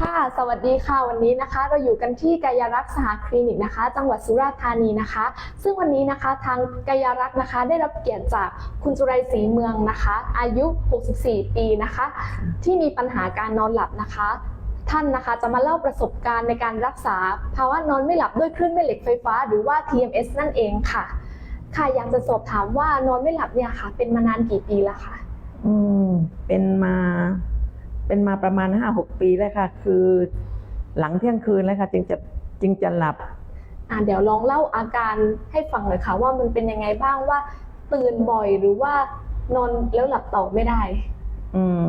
ค่ะ สวัสดีค่ะ วันนี้นะคะ เราอยู่กันที่กายรักษ์สหคลินิกนะคะ จังหวัดสุราษฎร์ธานีนะคะ ซึ่งวันนี้นะคะทางกายรักษ์นะคะ ได้รับเกียรติจากคุณจุไรศรีเมืองนะคะ อายุ 64 ปีนะคะ ที่มีปัญหาการนอนหลับนะคะท่านนะคะจะมาเล่าประสบการณ์ในการรักษา ภาวะนอนไม่หลับด้วยคลื่นแม่เหล็กไฟฟ้า หรือว่า TMS นั่นเองค่ะ ค่ะอยากจะสอบถามว่านอนไม่หลับเนี่ยค่ะ เป็นมานานกี่ปีแล้วคะอืมเป็นมา เป็นมาประมาณห้าหกปีแล้วค่ะ คือหลังเที่ยงคืนแล้วค่ะ จึงจะจึงจะหลับ อ่าเดี๋ยวลองเล่าอาการให้ฟังหน่อยค่ะ ว่ามันเป็นยังไงบ้างว่า ตื่นบ่อยหรือว่านอนแล้วหลับต่อไม่ได้ อืม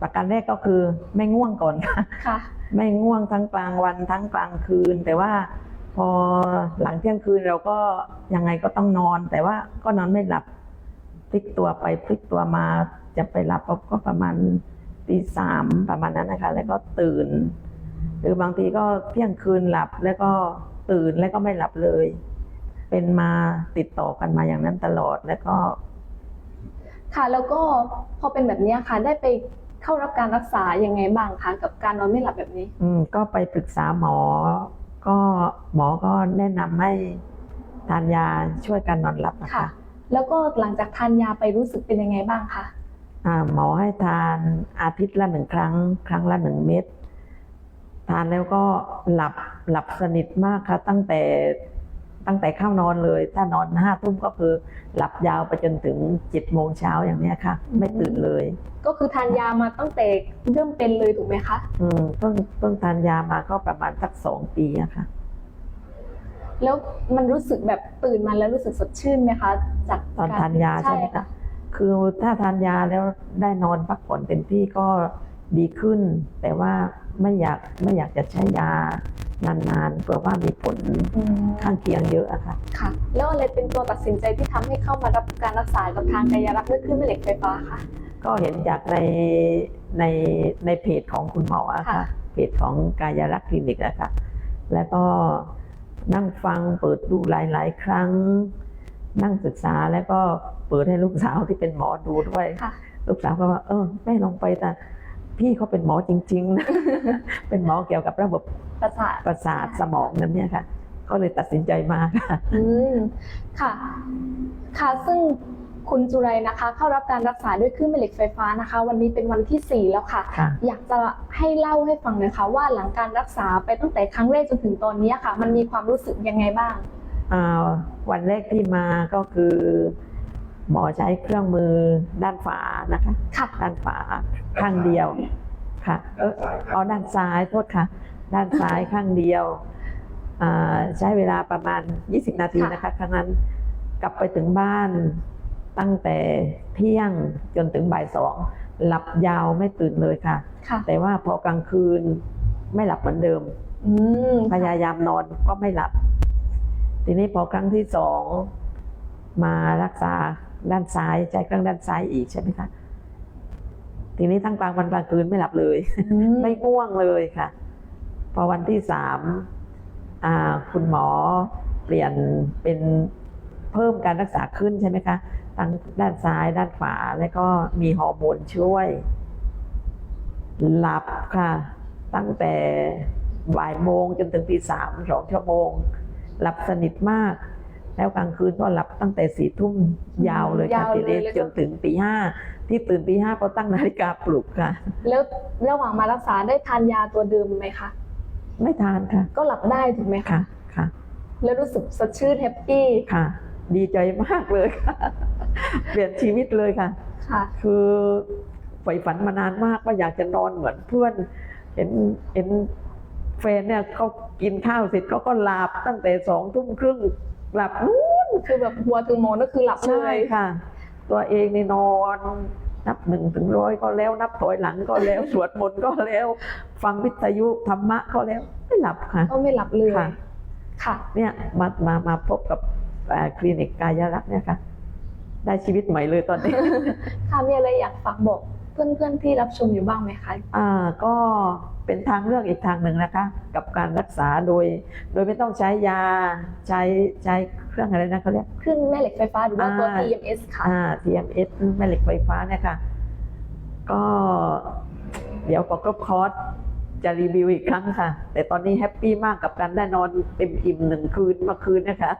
ประการแรกก็คือไม่ง่วงก่อนค่ะค่ะ ไม่ง่วงทั้งกลางวันทั้งกลางคืน แต่ว่าพอหลังเที่ยงคืนเราก็ยังไงก็ต้องนอน แต่ว่าก็นอนไม่หลับพลิกตัวไปพลิกตัวมาจะไปหลับก็ประมาณ ตีสามประมาณนั้นนะคะ แล้วก็ตื่น หรือบางทีก็เที่ยงคืนหลับแล้วก็ตื่นแล้วก็ไม่หลับเลย เป็นมาติดต่อกันมาอย่างนั้นตลอดแล้วก็ ค่ะแล้วก็พอเป็นแบบนี้ค่ะ ได้ไปเข้ารับการรักษายังไงบ้างคะกับการนอนไม่หลับแบบนี้ อืมก็ไปปรึกษาหมอ ก็หมอก็แนะนำให้ทานยาช่วยการนอนหลับนะค่ะคะ แล้วก็หลังจากทานยาไปรู้สึกเป็นยังไงบ้างคะอ่า หมอให้ทานอาทิตย์ละหนึ่งครั้ง ครั้งละหนึ่งเม็ดทานแล้วก็หลับหลับสนิทมากค่ะตั้งแต่ตั้งแต่เข้านอนเลย ถ้านอนห้าทุ่มก็คือหลับยาวไปจนถึงเจ็ดโมงเช้าอย่างเนี้ยค่ะ ไม่ตื่นเลย ก็คือทานยามาตั้งแต่เริ่มเป็นเลยถูกไหมคะอืมเพิ่งเพิ่งทานยามาก็ประมาณสักสองปีอะค่ะ แล้วมันรู้สึกแบบตื่นมาแล้วรู้สึกสดชื่นไหมคะ จากตอนทานยาใช่ไหมคะ คือถ้าทานยาแล้วได้นอนพักผ่อนเต็มที่ก็ดีขึ้น แต่ว่าไม่อยากไม่อยากจะใช้ยานานๆเพราะว่ามีผลอืมข้างเคียงเยอะอะค่ะค่ะ แล้วอะไรเป็นตัวตัดสินใจที่ทำให้เข้ามารับการรักษากับทางกายรักษ์ด้วยคลื่นแม่เหล็กไฟฟ้าค่ะก็เห็นจากในในในเพจของคุณหมออะค่ะค่ะเพจของกายรักษ์คลินิกอะค่ะ แล้วก็นั่งฟังเปิดดูหลาย ๆ ครั้ง นั่งศึกษาแล้วก็เปิดให้ลูกสาวที่เป็นหมอดูด้วยค่ะลูกสาวก็ว่า เออแม่ลองไปแต่พี่เขาเป็นหมอจริงๆนะเป็นหมอเกี่ยวกับระบบประสาทประสาทสมองนั่นเนี่ยค่ะก็เลยตัดสินใจมาค่ะอืมค่ะ ค่ะซึ่งคุณจุไรนะคะ เข้ารับการรักษาด้วยคลื่นแม่เหล็กไฟฟ้านะคะ วันนี้เป็นวันที่ 4 แล้วค่ะค่ะอยากจะให้เล่าให้ฟังหน่อยค่ะว่าหลังการรักษาไปตั้งแต่ครั้งแรกจนถึงตอนนี้ค่ะ มันมีความรู้สึกยังไงบ้างอ่า วันแรกที่มาก็คือ หมอใช้เครื่องมือด้านฝานะคะค่ะด้านฝาข้างเดียวค่ะเออเอาด้านซ้ายโทษค่ะ ด้านซ้ายข้างเดียวอ่าใช้เวลาประมาณ 20 นาทีนะคะครั้งนั้นกลับไปถึงบ้านตั้งแต่เที่ยงจนถึงบ่ายสองหลับยาวไม่ตื่นเลยค่ะค่ะแต่ว่าพอกลางคืนไม่หลับเหมือนเดิมอืมพยายามนอนก็ไม่หลับ ทีนี้พอครั้งที่สองมารักษาด้านซ้ายใช้เครื่องด้านซ้ายอีกใช่ไหมคะทีนี้ทั้งกลางวันกลางคืนไม่หลับเลยอืมไม่ง่วงเลยค่ะ พอวันที่สามอ่าคุณหมอเปลี่ยนเป็นเพิ่มการรักษาขึ้นใช่ไหมคะทั้งด้านซ้ายด้านขวาแล้วก็มีฮอร์โมนช่วย หลับค่ะ ตั้งแต่บ่ายโมงจนถึงตีสามสองชั่วโมง หลับสนิทมาก แล้วกลางคืนก็หลับตั้งแต่สี่ทุ่มยาวเลยค่ะยาวทีเลยนี้แล้วก็ จนถึงตีห้าที่ตื่นตีห้าเพราะตั้งนาฬิกาปลุกค่ะ แล้วระหว่างมารักษาได้ทานยาตัวเดิมไหมคะ ไม่ทานค่ะก็หลับได้ถูกไหมคะ ค่ะค่ะ แล้วรู้สึกสดชื่นแฮปปี้ค่ะ ดีใจมากเลยค่ะ เปลี่ยนชีวิตเลยค่ะ ค่ะ คือใฝ่ฝันมานานมากว่าอยากจะนอนเหมือนเพื่อน เห็นเห็น แฟนเนี่ยเขากินข้าวเสร็จเขาก็หลับตั้งแต่สองทุ่มครึ่งหลับนู้นคือแบบหัวถึงหมอนก็คือหลับเลใช่ยค่ะ ตัวเองนี่นอน นับหนึ่งถึงร้อยก็แล้ว นับถอยหลังก็แล้ว สวดมนต์ก็แล้ว ฟังวิทยุธรรมะก็แล้วไม่หลับค่ะ ก็ไม่หลับเลยค่ะ ค่ะ เนี่ยมามามาพบกับเอ่อคลินิกกายรักษ์เนี่ยค่ะ ได้ชีวิตใหม่เลยตอนนี้ ค่ะมีอะไรอยากฝากบอก เพื่อนๆที่รับชมอยู่บ้างไหมคะ อ่าก็เป็นทางเลือกอีกทางหนึ่งนะคะ กับการรักษาโดย โดยไม่ต้องใช้ยาใช้ใช้เครื่องอะไรนะเขาเรียกคลื่นแม่เหล็กไฟฟ้าหรือว่าตัว อ่า TMS ค่ะ อ่า TMS แม่เหล็กไฟฟ้าเนี่ยค่ะ ก็เดี๋ยวพอครบคอร์สจะรีวิวอีกครั้งค่ะ แต่ตอนนี้แฮปปี้มากกับการได้นอนเต็มอิ่มหนึ่งคืนเมื่อคืนนะคะ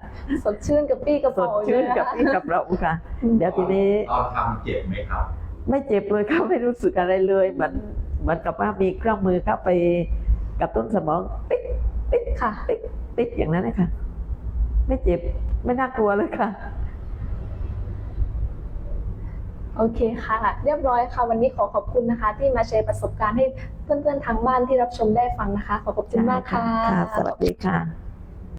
สดชื่นกับปี้กระสเป๋าดชื่นด้วยะกับพี่กับเราค่ะ เดี๋ยวทีนี้ ตอนทำเจ็บไหมครับ ไม่เจ็บเลยค่ะไม่รู้สึกอะไรเลยเหมือนเหมือนกับว่ามีเครื่องมือเข้าไปกระตุ้นสมองติ๊กติ๊กค่ะติ๊กติ๊กอย่างนั้นเลยค่ะไม่เจ็บไม่น่ากลัวเลยค่ะ โอเคค่ะ เรียบร้อยค่ะ วันนี้ขอขอบคุณนะคะ ที่มาแชร์ประสบการณ์ให้เพื่อนๆทางบ้านที่รับชมได้ฟังนะคะ ขอขอบคุณมากค่ะ สวัสดีค่ะ